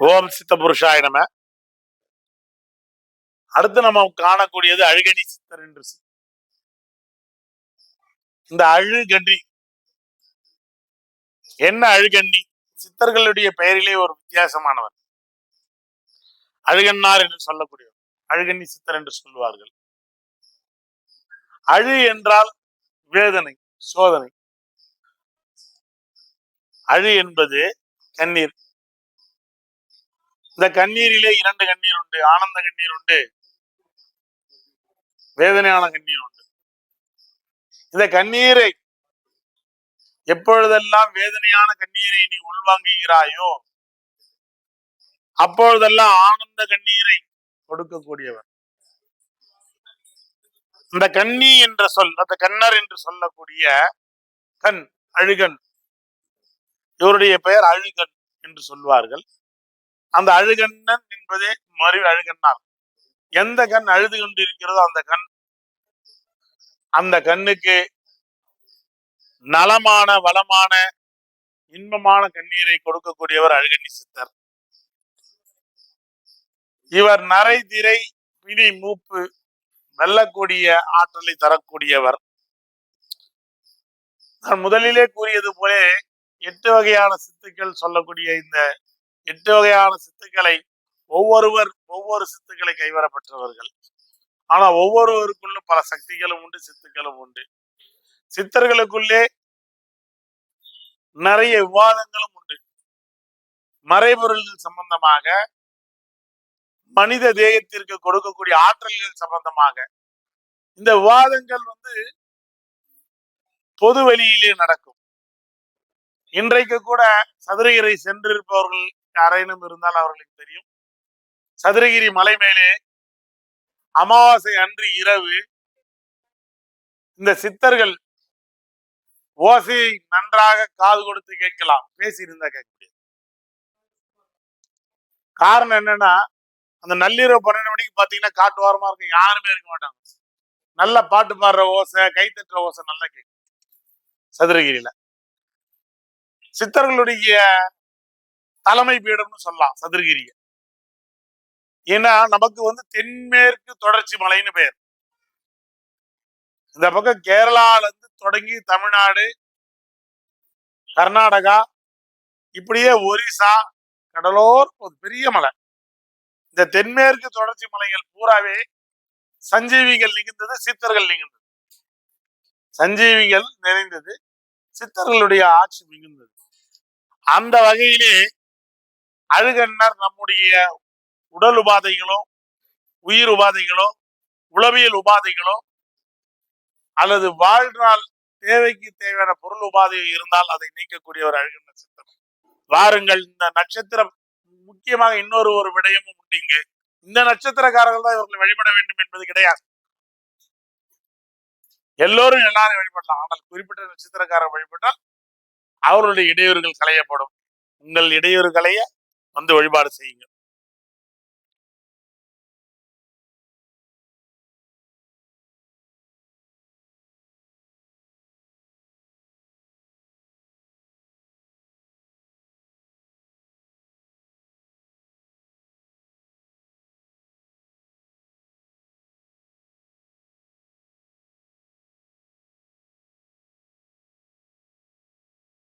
ஓம் சித்த புருஷாய நம. அடுத்து நம்ம காணக்கூடியது அழுகணி சித்தர் என்று இந்த அழுகண்ணி என்ன அழுகண்ணி சித்தர்களுடைய பெயரிலே ஒரு வித்தியாசமானவர். அழுகன்னார் என்று சொல்லக்கூடியவர் அழுகண்ணி சித்தர் என்று சொல்லுவார்கள். அழு என்றால் வேதனை சோதனை. அழு என்பது கண்ணீர். இந்த கண்ணீரிலே இரண்டு கண்ணீர் உண்டு ஆனந்த கண்ணீர் உண்டு வேதனையான கண்ணீர் உண்டு. இந்த கண்ணீரை எப்பொழுதெல்லாம் வேதனையான கண்ணீரை நீ உள்வாங்குகிறாயோ அப்பொழுதெல்லாம் ஆனந்த கண்ணீரை கொடுக்கக்கூடியவர். இந்த கண்ணி என்ற சொல் அந்த கண்ணர் என்று சொல்லக்கூடிய கண் அழுகன் இவருடைய பெயர் அழுகன் என்று சொல்வார்கள் அந்த அழுகண்ணன் என்பதே மறு அழுகண்ணார் எந்த கண் அழுது கொண்டு இருக்கிறதோ அந்த கண். அந்த கண்ணுக்கு நலமான வளமான இன்பமான கண்ணீரை கொடுக்கக்கூடியவர் அழுகண்ணி சித்தர். இவர் நரை திரை பிணி மூப்பு வெல்லக்கூடிய ஆற்றலை தரக்கூடியவர். நான் முதலிலே கூறியது போலே எட்டு வகையான சித்துக்கள் சொல்லக்கூடிய இந்த எட்டு வகையான சித்துக்களை ஒவ்வொருவர் ஒவ்வொரு சித்துக்களை கைவரப்பெற்றவர்கள். ஆனா ஒவ்வொருவருக்குள்ளும் பல சக்திகளும் உண்டு சித்துக்களும் உண்டு. சித்தர்களுக்குள்ளே நிறைய விவாதங்களும் உண்டு. மறைபொருள்கள் சம்பந்தமாக மனித தேகத்திற்கு கொடுக்கக்கூடிய ஆற்றல்கள் சம்பந்தமாக. இந்த விவாதங்கள் வந்து பொது வெளியிலே நடக்கும். இன்றைக்கு கூட சதுரகிரை சென்றிருப்பவர்கள் யாரேனும் இருந்தால் அவர்களுக்கு தெரியும். சதுரகிரி மலை மேலே அமாவாசை அன்று இரவு இந்த சித்தர்கள் ஓசையை நன்றாக காது கொடுத்து கேட்கலாம். பேசி இருந்தா கேட்க முடியாது. காரணம் என்னன்னா அந்த நள்ளிரவு பன்னெண்டு மணிக்கு பாத்தீங்கன்னா காட்டு வாரமா இருக்கும். யாருமே இருக்க மாட்டாங்க. நல்ல பாட்டு பாடுற ஓசை கை தட்டுற ஓசை நல்லா கேட்கும். சதுரகிரியில. சித்தர்களுடைய தலைமை பீடம்னு சொல்லலாம் சதுரகிரிய. ஏன்னா நமக்கு வந்து தென்மேற்கு தொடர்ச்சி மலைன்னு பெயர் இந்த பக்கம் கேரளால இருந்து தொடங்கி தமிழ்நாடு கர்நாடகா இப்படியே ஒரிசா கடலோர் ஒரு பெரிய மலை. இந்த தென்மேற்கு தொடர்ச்சி மலைகள் பூராவே சஞ்சீவிகள் நிகழ்ந்தது சித்தர்கள் நிகழ்ந்தது. சஞ்சீவிகள் நிறைந்தது சித்தர்களுடைய ஆட்சி மிகுந்தது. அந்த வகையிலே அழுகன்னர் நம்முடைய உடல் உபாதைகளோ உயிர் உபாதைகளோ உளவியல் உபாதைகளோ அல்லது வாழ்நாள் தேவைக்கு தேவையான பொருள் உபாதை இருந்தால் அதை நீக்கக்கூடிய ஒரு அழகு நட்சத்திரம். வாருங்கள் இந்த நட்சத்திரம் முக்கியமாக இன்னொரு ஒரு விடயமும் உண்டு இங்கு. இந்த நட்சத்திரக்காரர்கள் தான் இவர்களை வழிபட வேண்டும் என்பது கிடையாது. எல்லோரும் எல்லாரும் வழிபடலாம். ஆனால் குறிப்பிட்ட நட்சத்திரக்காரர் வழிபட்டால் அவர்களுடைய இடையூறுகள் களையப்படும். உங்கள் இடையூறு களைய வந்து வழிபாடு செய்யுங்க.